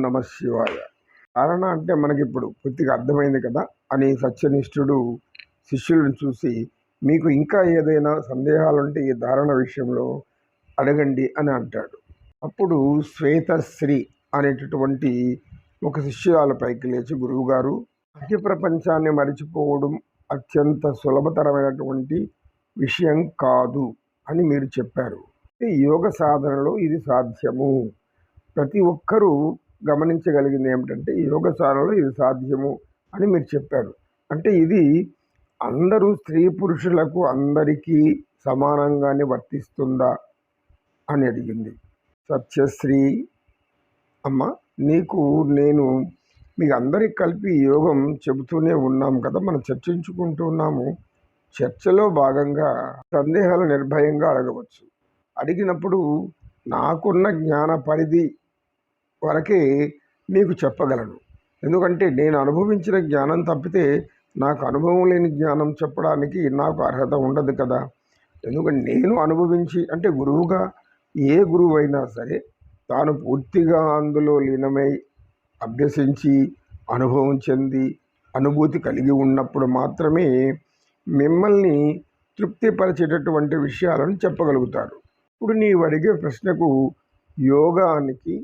నమ శివాయ. ధారణ అంటే మనకిప్పుడు పూర్తిగా అర్థమైంది కదా. అని సత్యనిష్ఠుడు శిష్యులను చూసి మీకు ఇంకా ఏదైనా సందేహాలుంటే ఈ ధారణ విషయంలో అడగండి అని అంటాడు. అప్పుడు శ్వేతశ్రీ అనేటటువంటి ఒక శిష్యురాల పైకి లేచి గురువుగారు అతి ప్రపంచాన్ని మరిచిపోవడం అత్యంత సులభతరమైనటువంటి విషయం కాదు అని మీరు చెప్పారు. యోగ సాధనలో ఇది సాధ్యము. ప్రతి ఒక్కరూ గమనించగలిగింది ఏమిటంటే యోగశాలలో యోగ ఇది సాధ్యము అని మీరు చెప్పారు. అంటే ఇది అందరూ స్త్రీ పురుషులకు అందరికీ సమానంగానే వర్తిస్తుందా అని అడిగింది. సత్యశ్రీ అమ్మ నీకు నేను మీకు అందరికి కలిపి యోగం చెబుతూనే ఉన్నాం కదా మనం చర్చించుకుంటున్నాము చర్చలో భాగంగా సందేహాలు నిర్భయంగా అడగవచ్చు. అడిగినప్పుడు నాకున్న జ్ఞాన పరిధి వరకే మీకు చెప్పగలను. ఎందుకంటే నేను అనుభవించిన జ్ఞానం తప్పితే నాకు అనుభవం లేని జ్ఞానం చెప్పడానికి నాకు అర్హత ఉండదు కదా. ఎందుకంటే నేను అనుభవించి అంటే గురువుగా ఏ గురువు అయినా సరే తాను పూర్తిగా అందులో లీనమై అభ్యసించి అనుభవం చెంది అనుభూతి కలిగి ఉన్నప్పుడు మాత్రమే మిమ్మల్ని తృప్తిపరిచేటటువంటి విషయాలను చెప్పగలుగుతారు ఇప్పుడు నీవు అడిగే ప్రశ్నకు యోగానికి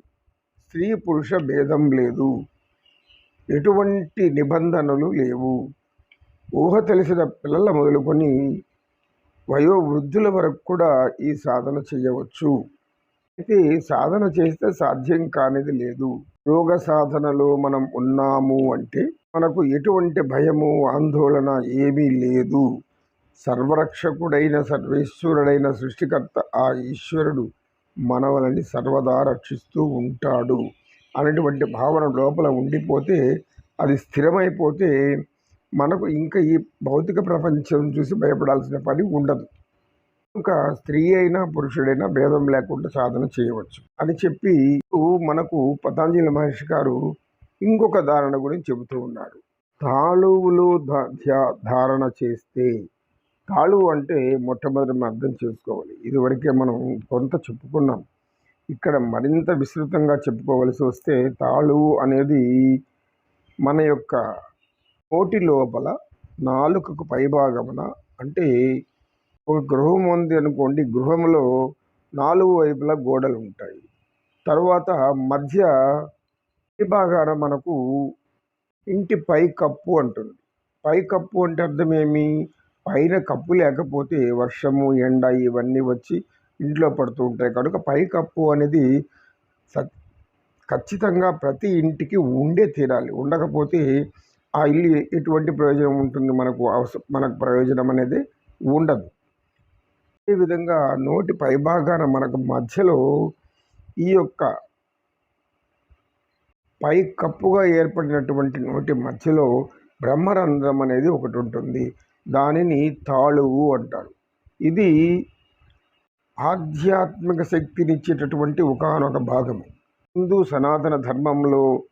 స్త్రీ పురుష భేదం లేదు. ఎటువంటి నిబంధనలు లేవు. ఊహ తెలిసిన పిల్లల మొదలుకొని వయోవృద్ధుల వరకు కూడా ఈ సాధన చేయవచ్చు. అయితే సాధన చేస్తే సాధ్యం కానిది లేదు. యోగ సాధనలో మనం ఉన్నాము అంటే మనకు ఎటువంటి భయము ఆందోళన ఏమీ లేదు. సర్వరక్షకుడైన సర్వేశ్వరుడైన సృష్టికర్త ఆ ఈశ్వరుడు మనవలని సర్వదా రక్షిస్తూ ఉంటాడు అనేటువంటి భావన లోపల ఉండిపోతే అది స్థిరమైపోతే మనకు ఇంకా ఈ భౌతిక ప్రపంచం చూసి భయపడాల్సిన పని ఉండదు. ఇంకా స్త్రీ అయినా పురుషుడైనా భేదం లేకుండా సాధన చేయవచ్చు అని చెప్పి మనకు పతాంజలి మహర్షి గారు ఇంకొక ధారణ గురించి చెబుతూ ఉన్నారు. తాళువులు ధారణ చేస్తే తాళువు అంటే మొట్టమొదటి మనం అర్థం చేసుకోవాలి. ఇదివరకే మనం కొంత చెప్పుకున్నాం. ఇక్కడ మరింత విస్తృతంగా చెప్పుకోవలసి వస్తే తాళువు అనేది మన యొక్క కోటి లోపల నాలుకకు పైభాగమున అంటే ఒక గృహం ఉంది అనుకోండి గృహంలో నాలుగు వైపులా గోడలు ఉంటాయి. తర్వాత మధ్య భాగాన మనకు ఇంటి పై కప్పు అంటుంది. పై కప్పు అంటే అర్థం ఏమి? పైన కప్పు లేకపోతే వర్షము ఎండ ఇవన్నీ వచ్చి ఇంట్లో పడుతూ ఉంటాయి. కనుక పై కప్పు అనేది స ఖచ్చితంగా ప్రతి ఇంటికి ఉండే తీరాలి ఉండకపోతే ఆ ఇల్లు ఎటువంటి ప్రయోజనం ఉంటుంది? మనకు అవసరం మనకు ప్రయోజనం అనేది ఉండదు. అదేవిధంగా నోటి పైభాగాన మనకు మధ్యలో ఈ యొక్క పై కప్పుగా ఏర్పడినటువంటి నోటి మధ్యలో బ్రహ్మరంధ్రం అనేది ఒకటి ఉంటుంది. దానిని తాళువు అంటారు. ఇది ఆధ్యాత్మిక శక్తినిచ్చేటటువంటి ఒకనొక భాగము. హిందూ సనాతన ధర్మంలో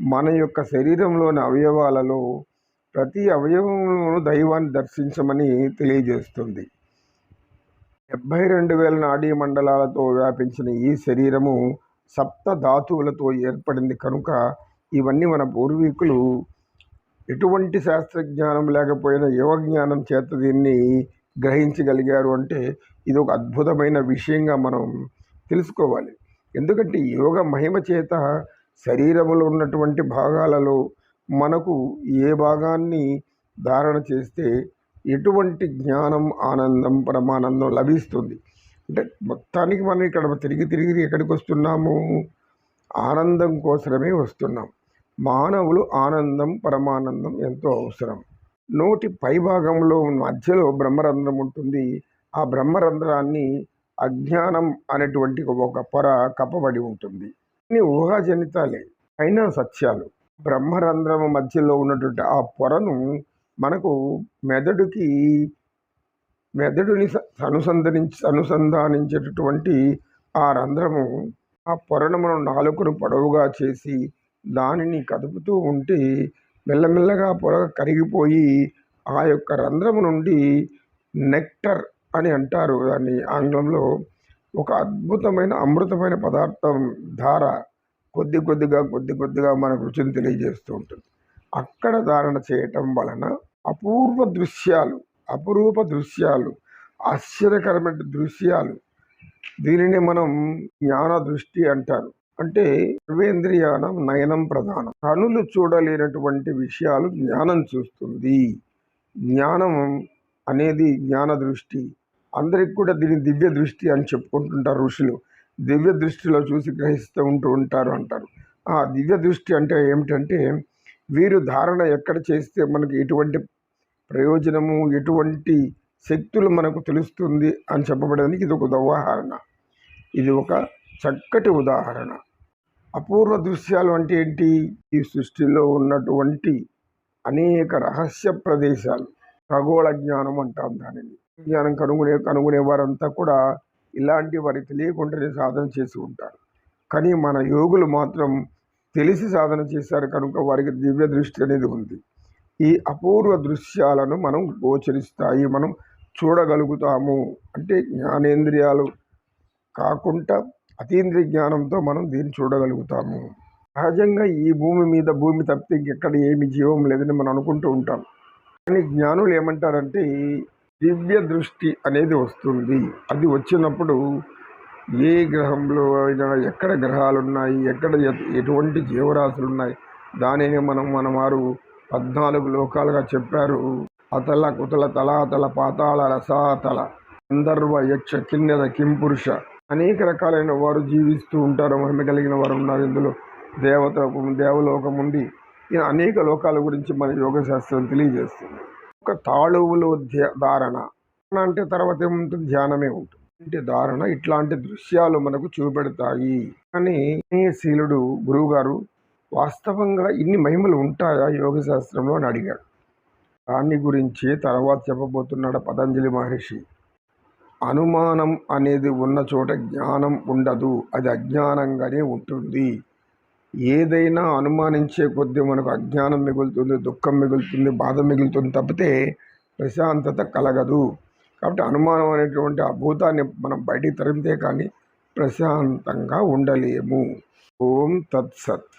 మన యొక్క శరీరంలోని అవయవాలలో ప్రతి అవయవంలోనూ దైవాన్ని దర్శించమని తెలియజేస్తుంది. డెబ్భై రెండు వేల నాడీ మండలాలతో వ్యాపించిన ఈ శరీరము సప్త ధాతువులతో ఏర్పడింది కనుక ఇవన్నీ మన పూర్వీకులు ఎటువంటి శాస్త్రజ్ఞానం లేకపోయినా యోగజ్ఞానం చేత దీన్ని గ్రహించగలిగారు అంటే ఇది ఒక అద్భుతమైన విషయంగా మనం తెలుసుకోవాలి. ఎందుకంటే యోగ మహిమ చేత శరీరంలో ఉన్నటువంటి భాగాలలో మనకు ఏ భాగాన్ని ధారణ చేస్తే ఎటువంటి జ్ఞానం ఆనందం పరమానందం లభిస్తుంది. అంటే మొత్తానికి మనం ఇక్కడ తిరిగి తిరిగి ఎక్కడికి వస్తున్నాము? ఆనందం కోసమే వస్తున్నాం. మానవులు ఆనందం పరమానందం ఎంతో అవసరం. నోటి పైభాగంలో మధ్యలో బ్రహ్మరంధ్రం ఉంటుంది. ఆ బ్రహ్మరంధ్రాన్ని అజ్ఞానం అనేటువంటి ఒక పొర కప్పబడి ఉంటుంది. ఇన్ని ఊహాజనితాలే అయినా సత్యాలు. బ్రహ్మరంధ్రం మధ్యలో ఉన్నటువంటి ఆ పొరను మనకు మెదడుకి మెదడుని అనుసంధానించి అనుసంధానించేటటువంటి ఆ రంధ్రము ఆ పొరను మనం నాలుకను పొడవుగా చేసి దానిని కదుపుతూ ఉంటే మెల్లమెల్లగా పొర కరిగిపోయి ఆ యొక్క రంధ్రము నుండి నెక్టర్ అని అంటారు దాన్ని ఆంగ్లంలో. ఒక అద్భుతమైన అమృతమైన పదార్థం ధార కొద్ది కొద్దిగా కొద్ది కొద్దిగా మనకు రుచిని తెలియజేస్తూ ఉంటుంది. అక్కడ ధారణ చేయటం వలన అపూర్వ దృశ్యాలు అపురూప దృశ్యాలు ఆశ్చర్యకరమైన దృశ్యాలు దీనిని మనం జ్ఞాన దృష్టి అంటారు. అంటే సర్వేంద్రియానం నయనం ప్రధానం. కనులు చూడలేనటువంటి విషయాలు జ్ఞానం చూస్తుంది. జ్ఞానం అనేది జ్ఞాన దృష్టి. అందరికి కూడా దీని దివ్య దృష్టి అని చెప్పుకుంటుంటారు ఋషులు. దివ్య దృష్టిలో చూసి గ్రహిస్తూ ఉంటూ ఉంటారు అంటారు. ఆ దివ్య దృష్టి అంటే ఏమిటంటే వీరు ధారణ ఎక్కడ చేస్తే మనకి ఎటువంటి ప్రయోజనము ఎటువంటి శక్తులు మనకు తెలుస్తుంది అని చెప్పబడడానికి ఇది ఒక ఉదాహరణ. ఇది ఒక చక్కటి ఉదాహరణ. అపూర్వ దృశ్యాలు అంటే ఏంటి? ఈ సృష్టిలో ఉన్నటువంటి అనేక రహస్య ప్రదేశాలు. ఖగోళ జ్ఞానం అంటాం దానిని. జ్ఞానం కనుగొనే కనుగొనే వారంతా కూడా ఇలాంటి వారి తెలియకుండానే సాధన చేసి ఉంటారు కానీ మన యోగులు మాత్రం తెలిసి సాధన చేశారు కనుక వారికి దివ్య దృష్టి అనేది ఉంది. ఈ అపూర్వ దృశ్యాలను మనం గోచరిస్తాయి మనం చూడగలుగుతాము. అంటే జ్ఞానేంద్రియాలు కాకుండా అతీంద్రియ జ్ఞానంతో మనం దీన్ని చూడగలుగుతాము. సహజంగా ఈ భూమి మీద భూమి తప్పితే ఇంకెక్కడ ఏమి జీవం లేదని మనం అనుకుంటూ ఉంటాం. కానీ జ్ఞానులు ఏమంటారంటే దివ్య దృష్టి అనేది వస్తుంది. అది వచ్చినప్పుడు ఏ గ్రహంలో అయినా ఎక్కడ గ్రహాలు ఉన్నాయి ఎక్కడ ఎటువంటి జీవరాశులు ఉన్నాయి దానిని మనం మన వారు పద్నాలుగు లోకాలుగా చెప్పారు. అతల కుతల తల అతల పాతాళ రసాతల గంధర్వ యక్ష కిన్నెర కింపురుష అనేక రకాలైన వారు జీవిస్తూ ఉంటారు మహిమ కలిగిన వారు ఉన్నారు. ఇందులో దేవత దేవలోకం ఉంది అనేక లోకాల గురించి మన యోగ శాస్త్రం తెలియజేస్తుంది. ఒక తాళువులో ధారణ. అంటే తర్వాత ఏముంటుంది? ధ్యానమే ఉంటుంది. ఇంటి ధారణ ఇట్లాంటి దృశ్యాలు మనకు చూపెడతాయి. కానీ శీలుడు గురువుగారు వాస్తవంగా ఇన్ని మహిమలు ఉంటాయా యోగశాస్త్రంలో అని అడిగాడు. దాన్ని గురించి తర్వాత చెప్పబోతున్నాడు పతంజలి మహర్షి. అనుమానం అనేది ఉన్న చోట జ్ఞానం ఉండదు. అది అజ్ఞానంగానే ఉంటుంది. ఏదైనా అనుమానించే కొద్దీ మనకు అజ్ఞానం మిగులుతుంది దుఃఖం మిగులుతుంది బాధ మిగులుతుంది తప్పితే ప్రశాంతత కలగదు. కాబట్టి అనుమానం అనేటువంటి ఆ భూతాన్ని మనం బయటికి తరిమితే కానీ ప్రశాంతంగా ఉండలేము. ఓం తత్సత్.